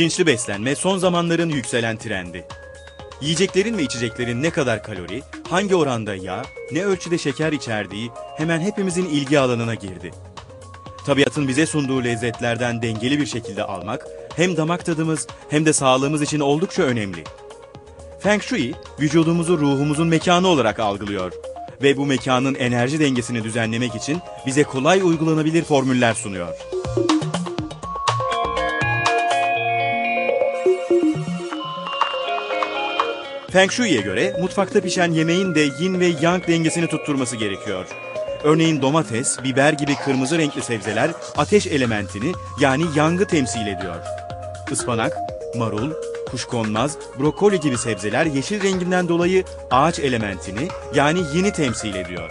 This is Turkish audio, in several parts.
Bilinçli beslenme son zamanların yükselen trendi. Yiyeceklerin ve içeceklerin ne kadar kalori, hangi oranda yağ, ne ölçüde şeker içerdiği hemen hepimizin ilgi alanına girdi. Tabiatın bize sunduğu lezzetlerden dengeli bir şekilde almak hem damak tadımız hem de sağlığımız için oldukça önemli. Feng Shui, vücudumuzu ruhumuzun mekanı olarak algılıyor ve bu mekanın enerji dengesini düzenlemek için bize kolay uygulanabilir formüller sunuyor. Feng Shui'ye göre mutfakta pişen yemeğin de yin ve yang dengesini tutturması gerekiyor. Örneğin domates, biber gibi kırmızı renkli sebzeler ateş elementini yani yangı temsil ediyor. Ispanak, marul, kuşkonmaz, brokoli gibi sebzeler yeşil renginden dolayı ağaç elementini yani yini temsil ediyor.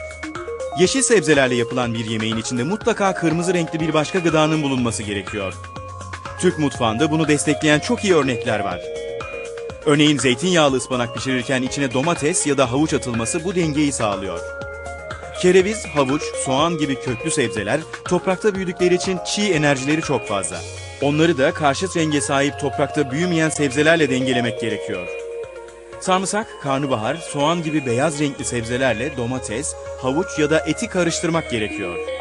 Yeşil sebzelerle yapılan bir yemeğin içinde mutlaka kırmızı renkli bir başka gıdanın bulunması gerekiyor. Türk mutfağında bunu destekleyen çok iyi örnekler var. Örneğin zeytinyağlı ıspanak pişirirken içine domates ya da havuç atılması bu dengeyi sağlıyor. Kereviz, havuç, soğan gibi köklü sebzeler toprakta büyüdükleri için çiğ enerjileri çok fazla. Onları da karşıt renge sahip toprakta büyümeyen sebzelerle dengelemek gerekiyor. Sarımsak, karnabahar, soğan gibi beyaz renkli sebzelerle domates, havuç ya da eti karıştırmak gerekiyor.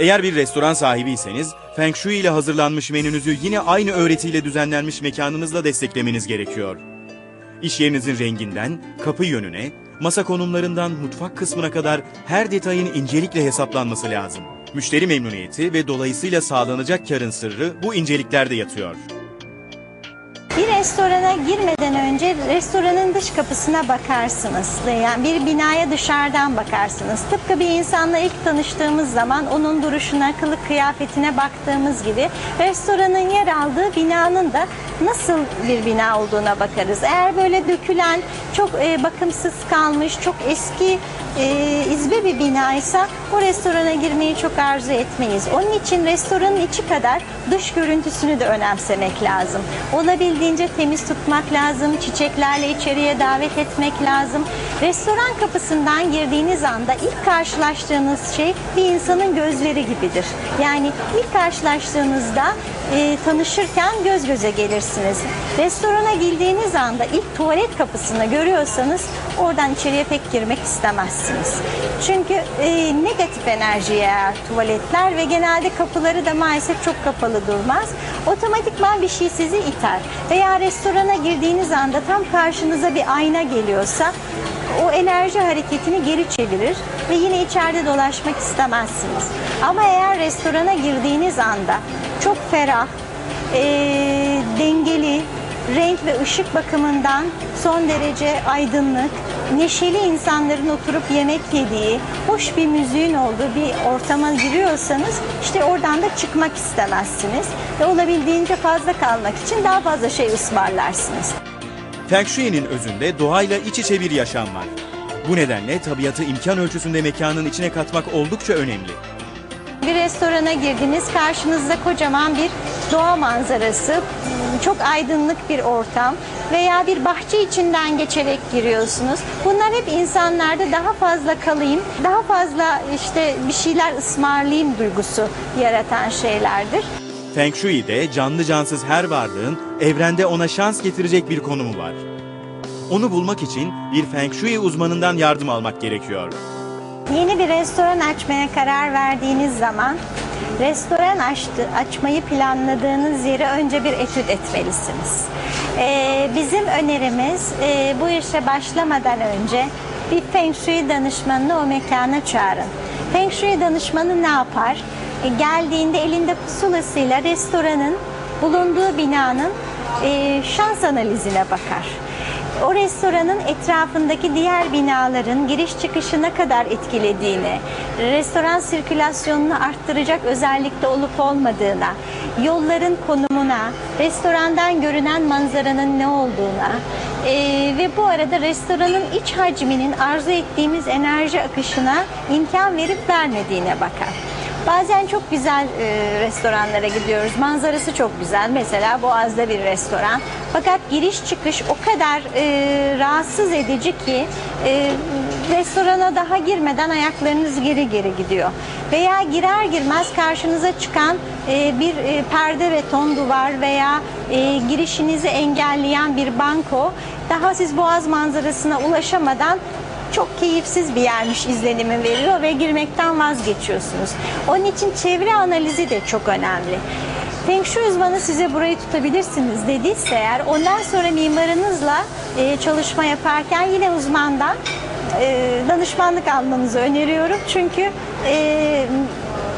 Eğer bir restoran sahibiyseniz, Feng Shui ile hazırlanmış menünüzü yine aynı öğretiyle düzenlenmiş mekanınızla desteklemeniz gerekiyor. İş yerinizin renginden, kapı yönüne, masa konumlarından mutfak kısmına kadar her detayın incelikle hesaplanması lazım. Müşteri memnuniyeti ve dolayısıyla sağlanacak karın sırrı bu inceliklerde yatıyor. Bir restorana girmeden önce restoranın dış kapısına bakarsınız. Yani bir binaya dışarıdan bakarsınız. Tıpkı bir insanla ilk tanıştığımız zaman onun duruşuna, kılık kıyafetine baktığımız gibi restoranın yer aldığı binanın da nasıl bir bina olduğuna bakarız. Eğer böyle dökülen, çok e, bakımsız kalmış, çok eski e, izbe bir binaysa o restorana girmeyi çok arzu etmeyiz. Onun için restoranın içi kadar dış görüntüsünü de önemsemek lazım. Olabildiğince temiz tutmak lazım, çiçeklerle içeriye davet etmek lazım. Restoran kapısından girdiğiniz anda ilk karşılaştığınız şey bir insanın gözleri gibidir. Yani ilk karşılaştığınızda e, tanışırken göz göze gelirsiniz. Restorana girdiğiniz anda ilk tuvalet kapısını görüyorsanız oradan içeriye pek girmek istemezsiniz. Çünkü e, negatif enerji yer tuvaletler ve genelde kapıları da maalesef çok kapalı durmaz. Otomatikman bir şey sizi iter. Veya restorana girdiğiniz anda tam karşınıza bir ayna geliyorsa o enerji hareketini geri çevirir ve yine içeride dolaşmak istemezsiniz. Ama eğer restorana girdiğiniz anda çok ferah, e, dengeli, renk ve ışık bakımından son derece aydınlık, neşeli insanların oturup yemek yediği, hoş bir müziğin olduğu bir ortama giriyorsanız işte oradan da çıkmak istemezsiniz ve olabildiğince fazla kalmak için daha fazla şey ısmarlarsınız. Feng Shui'nin özünde doğayla iç içe bir yaşam var. Bu nedenle tabiatı imkan ölçüsünde mekanın içine katmak oldukça önemli. Bir restorana girdiniz, karşınızda kocaman bir doğa manzarası, çok aydınlık bir ortam veya bir bahçe içinden geçerek giriyorsunuz. Bunlar hep insanlarda daha fazla kalayım, daha fazla işte bir şeyler ısmarlayayım duygusu yaratan şeylerdir. Feng Shui'de canlı cansız her varlığın evrende ona şans getirecek bir konumu var. Onu bulmak için bir Feng Shui uzmanından yardım almak gerekiyor. Yeni bir restoran açmaya karar verdiğiniz zaman restoran açtı, açmayı planladığınız yeri önce bir etüt etmelisiniz. Ee, bizim önerimiz e, bu işe başlamadan önce bir Feng Shui danışmanını o mekana çağırın. Feng Shui danışmanı ne yapar? E, geldiğinde elinde pusulasıyla restoranın bulunduğu binanın e, şans analizine bakar o restoranın etrafındaki diğer binaların giriş çıkışı ne kadar etkilediğini, restoran sirkülasyonunu arttıracak özellikte olup olmadığına, yolların konumuna, restorandan görünen manzaranın ne olduğuna e, ve bu arada restoranın iç hacminin arzu ettiğimiz enerji akışına imkan verip vermediğine bakar. Bazen çok güzel e, restoranlara gidiyoruz. Manzarası çok güzel. Mesela Boğaz'da bir restoran. Fakat giriş çıkış o kadar e, rahatsız edici ki e, restorana daha girmeden ayaklarınız geri geri gidiyor. Veya girer girmez karşınıza çıkan e, bir e, perde beton duvar veya e, girişinizi engelleyen bir banko daha siz Boğaz manzarasına ulaşamadan çok keyifsiz bir yermiş izlenimi veriyor ve girmekten vazgeçiyorsunuz. Onun için çevre analizi de çok önemli. Feng Shui uzmanı size burayı tutabilirsiniz dediyse eğer ondan sonra mimarınızla e, çalışma yaparken yine uzmandan e, danışmanlık almanızı öneriyorum. Çünkü e,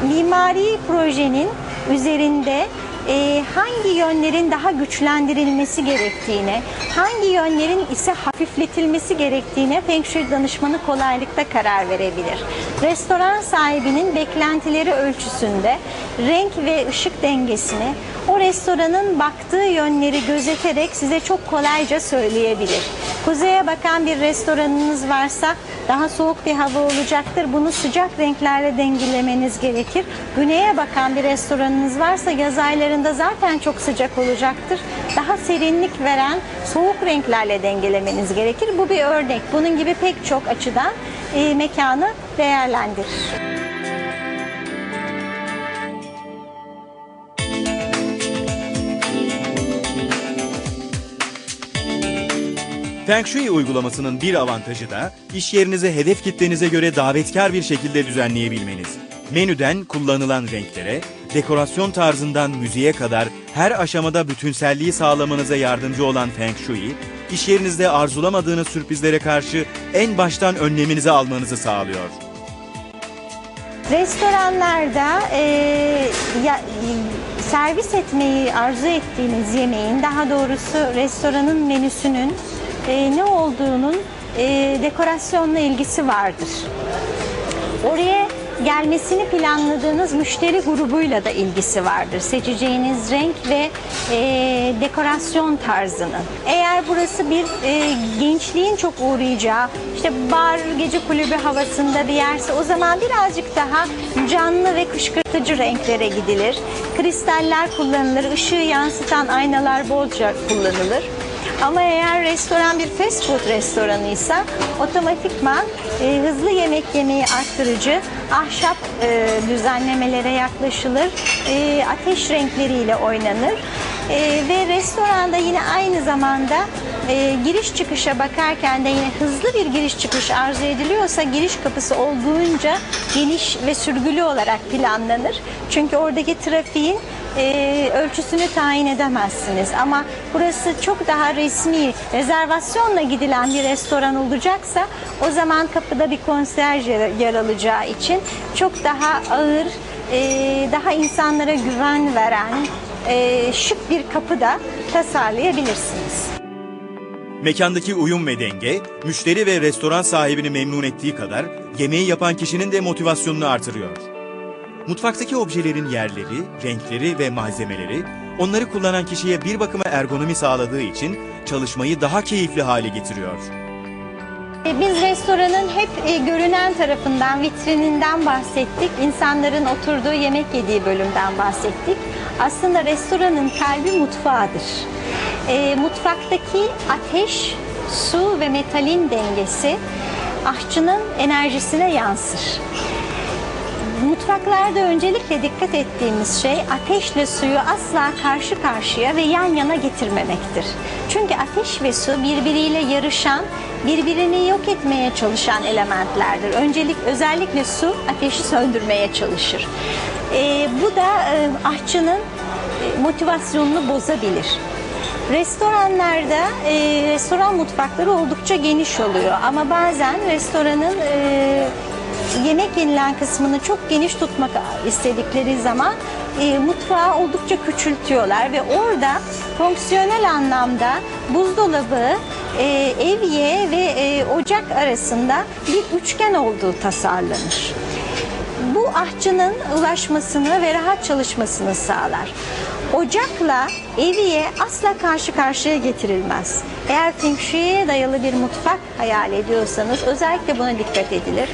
mimari projenin üzerinde e, hangi yönlerin daha güçlendirilmesi gerektiğine, hangi yönlerin ise hafifletilmesi gerektiğine Feng Shui danışmanı kolaylıkla karar verebilir. Restoran sahibinin beklentileri ölçüsünde renk ve ışık dengesini o restoranın baktığı yönleri gözeterek size çok kolayca söyleyebilir. Kuzeye bakan bir restoranınız varsa daha soğuk bir hava olacaktır. Bunu sıcak renklerle dengelemeniz gerekir. Güneye bakan bir restoranınız varsa yaz aylarında zaten çok sıcak olacaktır. Daha serinlik veren soğuk renklerle dengelemeniz gerekir. Bu bir örnek. Bunun gibi pek çok açıdan e, mekanı değerlendirir. Feng Shui uygulamasının bir avantajı da iş yerinizi hedef kitlenize göre davetkar bir şekilde düzenleyebilmeniz. Menüden kullanılan renklere, dekorasyon tarzından müziğe kadar her aşamada bütünselliği sağlamanıza yardımcı olan Feng Shui, iş yerinizde arzulamadığınız sürprizlere karşı en baştan önleminizi almanızı sağlıyor. Restoranlarda e, ya- servis etmeyi arzu ettiğiniz yemeğin, daha doğrusu restoranın menüsünün e, ne olduğunun e, dekorasyonla ilgisi vardır. Oraya gelmesini planladığınız müşteri grubuyla da ilgisi vardır. Seçeceğiniz renk ve e, dekorasyon tarzının. Eğer burası bir e, gençliğin çok uğrayacağı, işte bar, gece kulübü havasında bir yerse o zaman birazcık daha canlı ve kışkırtıcı renklere gidilir. Kristaller kullanılır, ışığı yansıtan aynalar bolca kullanılır. Ama eğer restoran bir fast food restoranıysa otomatikman e, hızlı yemek yemeyi arttırıcı ahşap e, düzenlemelere yaklaşılır. E, ateş renkleriyle oynanır. E, ve restoranda yine aynı zamanda e, giriş çıkışa bakarken de yine hızlı bir giriş çıkış arzu ediliyorsa giriş kapısı olduğunca geniş ve sürgülü olarak planlanır. Çünkü oradaki trafiğin e, ölçüsünü tayin edemezsiniz. Ama burası çok daha resmi, rezervasyonla gidilen bir restoran olacaksa o zaman kapıda bir konserj yer, alacağı için çok daha ağır, e, daha insanlara güven veren e, şık bir kapı da tasarlayabilirsiniz. Mekandaki uyum ve denge, müşteri ve restoran sahibini memnun ettiği kadar yemeği yapan kişinin de motivasyonunu artırıyor. Mutfaktaki objelerin yerleri, renkleri ve malzemeleri onları kullanan kişiye bir bakıma ergonomi sağladığı için çalışmayı daha keyifli hale getiriyor. E, Biz restoranın hep e, görünen tarafından, vitrininden bahsettik. İnsanların oturduğu, yemek yediği bölümden bahsettik. Aslında restoranın kalbi mutfağıdır. E, mutfaktaki ateş, su ve metalin dengesi aşçının enerjisine yansır. Mutfaklarda öncelikle dikkat ettiğimiz şey ateşle suyu asla karşı karşıya ve yan yana getirmemektir. Çünkü ateş ve su birbiriyle yarışan, birbirini yok etmeye çalışan elementlerdir. Öncelik özellikle su ateşi söndürmeye çalışır. Ee, bu da e, aşçının e, motivasyonunu bozabilir. Restoranlarda e, restoran mutfakları oldukça geniş oluyor ama bazen restoranın e, yemek yenilen kısmını çok geniş tutmak istedikleri zaman e, mutfağı oldukça küçültüyorlar ve orada fonksiyonel anlamda buzdolabı, e, evye ve e, ocak arasında bir üçgen olduğu tasarlanır. Bu ahçının ulaşmasını ve rahat çalışmasını sağlar. Ocakla eviye asla karşı karşıya getirilmez. Eğer Feng Shui'ye dayalı bir mutfak hayal ediyorsanız özellikle buna dikkat edilir.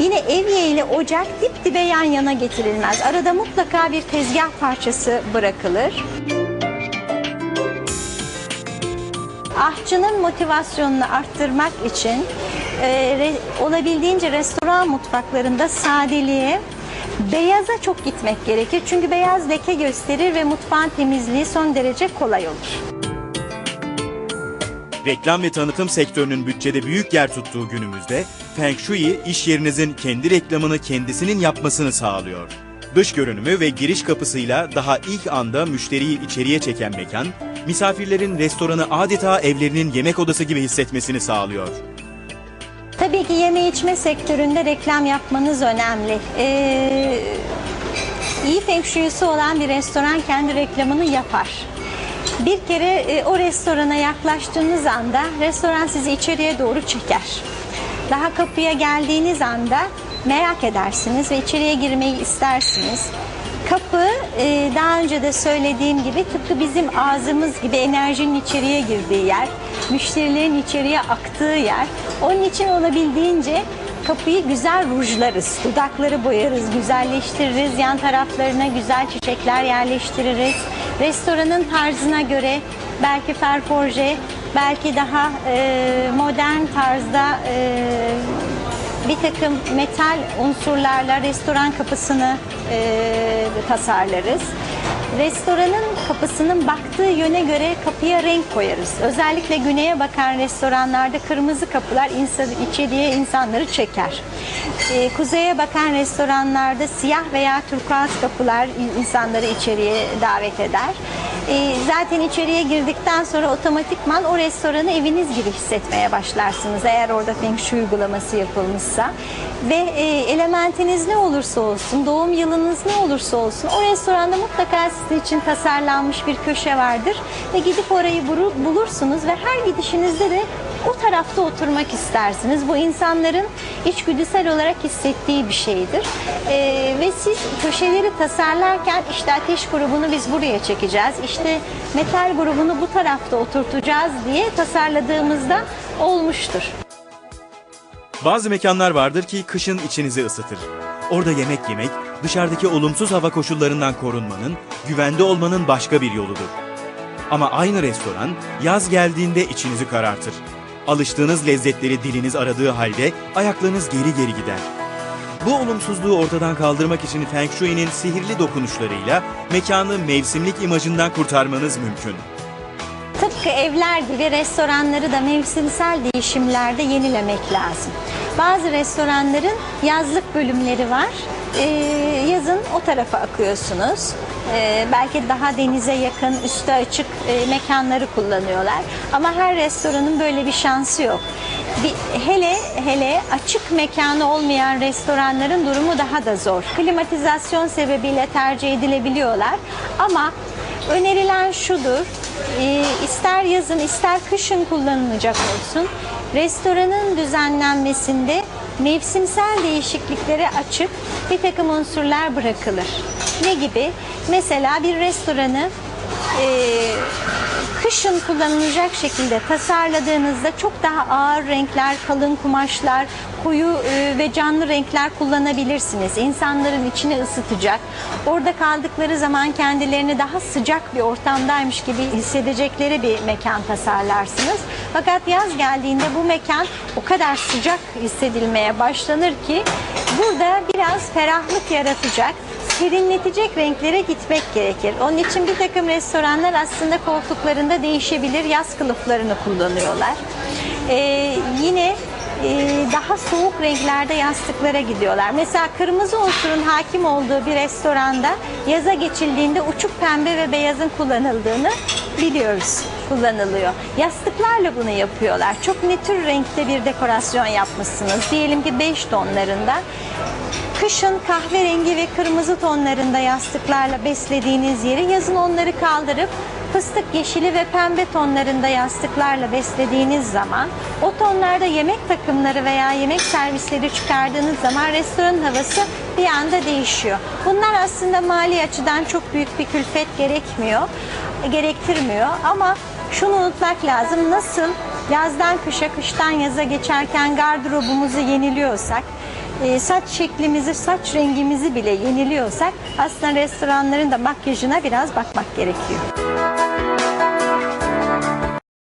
Yine evye ile ocak dip dibe yan yana getirilmez. Arada mutlaka bir tezgah parçası bırakılır. Ahçının motivasyonunu arttırmak için e, re- olabildiğince restoran mutfaklarında sadeliğe, beyaza çok gitmek gerekir. Çünkü beyaz leke gösterir ve mutfağın temizliği son derece kolay olur. Reklam ve tanıtım sektörünün bütçede büyük yer tuttuğu günümüzde Feng Shui iş yerinizin kendi reklamını kendisinin yapmasını sağlıyor. Dış görünümü ve giriş kapısıyla daha ilk anda müşteriyi içeriye çeken mekan, misafirlerin restoranı adeta evlerinin yemek odası gibi hissetmesini sağlıyor. Tabii ki yeme içme sektöründe reklam yapmanız önemli. Ee, iyi feng shui'si olan bir restoran kendi reklamını yapar. Bir kere e, o restorana yaklaştığınız anda restoran sizi içeriye doğru çeker. Daha kapıya geldiğiniz anda merak edersiniz ve içeriye girmeyi istersiniz. Kapı e, daha önce de söylediğim gibi tıpkı bizim ağzımız gibi enerjinin içeriye girdiği yer, müşterilerin içeriye aktığı yer. Onun için olabildiğince kapıyı güzel rujlarız, dudakları boyarız, güzelleştiririz, yan taraflarına güzel çiçekler yerleştiririz. Restoranın tarzına göre belki ferforje, belki daha e, modern tarzda e, bir takım metal unsurlarla restoran kapısını e, tasarlarız. Restoranın kapısının baktığı yöne göre kapıya renk koyarız. Özellikle güneye bakan restoranlarda kırmızı kapılar insan, içeriye insanları çeker. E, kuzeye bakan restoranlarda siyah veya turkuaz kapılar in- insanları içeriye davet eder. E, zaten içeriye girdikten sonra otomatikman o restoranı eviniz gibi hissetmeye başlarsınız eğer orada Feng Shui uygulaması yapılmışsa. Ve e, elementiniz ne olursa olsun, doğum yılınız ne olursa olsun o restoranda mutlaka sizin için tasarlanmış bir köşe vardır. Ve gidip orayı bulursunuz ve her gidişinizde de o tarafta oturmak istersiniz. Bu insanların içgüdüsel olarak hissettiği bir şeydir. Ee, ve siz köşeleri tasarlarken işte ateş grubunu biz buraya çekeceğiz, işte metal grubunu bu tarafta oturtacağız diye tasarladığımızda olmuştur. Bazı mekanlar vardır ki kışın içinizi ısıtır. Orada yemek yemek, dışarıdaki olumsuz hava koşullarından korunmanın, güvende olmanın başka bir yoludur. Ama aynı restoran yaz geldiğinde içinizi karartır. Alıştığınız lezzetleri diliniz aradığı halde ayaklarınız geri geri gider. Bu olumsuzluğu ortadan kaldırmak için Feng Shui'nin sihirli dokunuşlarıyla mekanı mevsimlik imajından kurtarmanız mümkün. Tıpkı evler gibi restoranları da mevsimsel değişimlerde yenilemek lazım. Bazı restoranların yazlık bölümleri var. Ee, yazın o tarafa akıyorsunuz. Ee, belki daha denize yakın, üstü açık e, mekanları kullanıyorlar. Ama her restoranın böyle bir şansı yok. Bir, hele hele açık mekanı olmayan restoranların durumu daha da zor. Klimatizasyon sebebiyle tercih edilebiliyorlar. Ama önerilen şudur. Ee, ister yazın ister kışın kullanılacak olsun. Restoranın düzenlenmesinde mevsimsel değişikliklere açık bir takım unsurlar bırakılır. Ne gibi? Mesela bir restoranı e, kışın kullanılacak şekilde tasarladığınızda çok daha ağır renkler, kalın kumaşlar, koyu e, ve canlı renkler kullanabilirsiniz. İnsanların içini ısıtacak. Orada kaldıkları zaman kendilerini daha sıcak bir ortamdaymış gibi hissedecekleri bir mekan tasarlarsınız. Fakat yaz geldiğinde bu mekan o kadar sıcak hissedilmeye başlanır ki burada biraz ferahlık yaratacak serinletecek renklere gitmek gerekir. Onun için bir takım restoranlar aslında koltuklarında değişebilir yaz kılıflarını kullanıyorlar. Ee, yine e, daha soğuk renklerde yastıklara gidiyorlar. Mesela kırmızı unsurun hakim olduğu bir restoranda yaza geçildiğinde uçuk pembe ve beyazın kullanıldığını biliyoruz kullanılıyor. Yastıklarla bunu yapıyorlar. Çok nötr renkte bir dekorasyon yapmışsınız. Diyelim ki 5 tonlarında. Kışın kahverengi ve kırmızı tonlarında yastıklarla beslediğiniz yeri yazın onları kaldırıp fıstık yeşili ve pembe tonlarında yastıklarla beslediğiniz zaman o tonlarda yemek takımları veya yemek servisleri çıkardığınız zaman restoranın havası bir anda değişiyor. Bunlar aslında mali açıdan çok büyük bir külfet gerekmiyor, gerektirmiyor ama şunu unutmak lazım. Nasıl yazdan kışa, kıştan yaza geçerken gardırobumuzu yeniliyorsak e, saç şeklimizi, saç rengimizi bile yeniliyorsak aslında restoranların da makyajına biraz bakmak gerekiyor.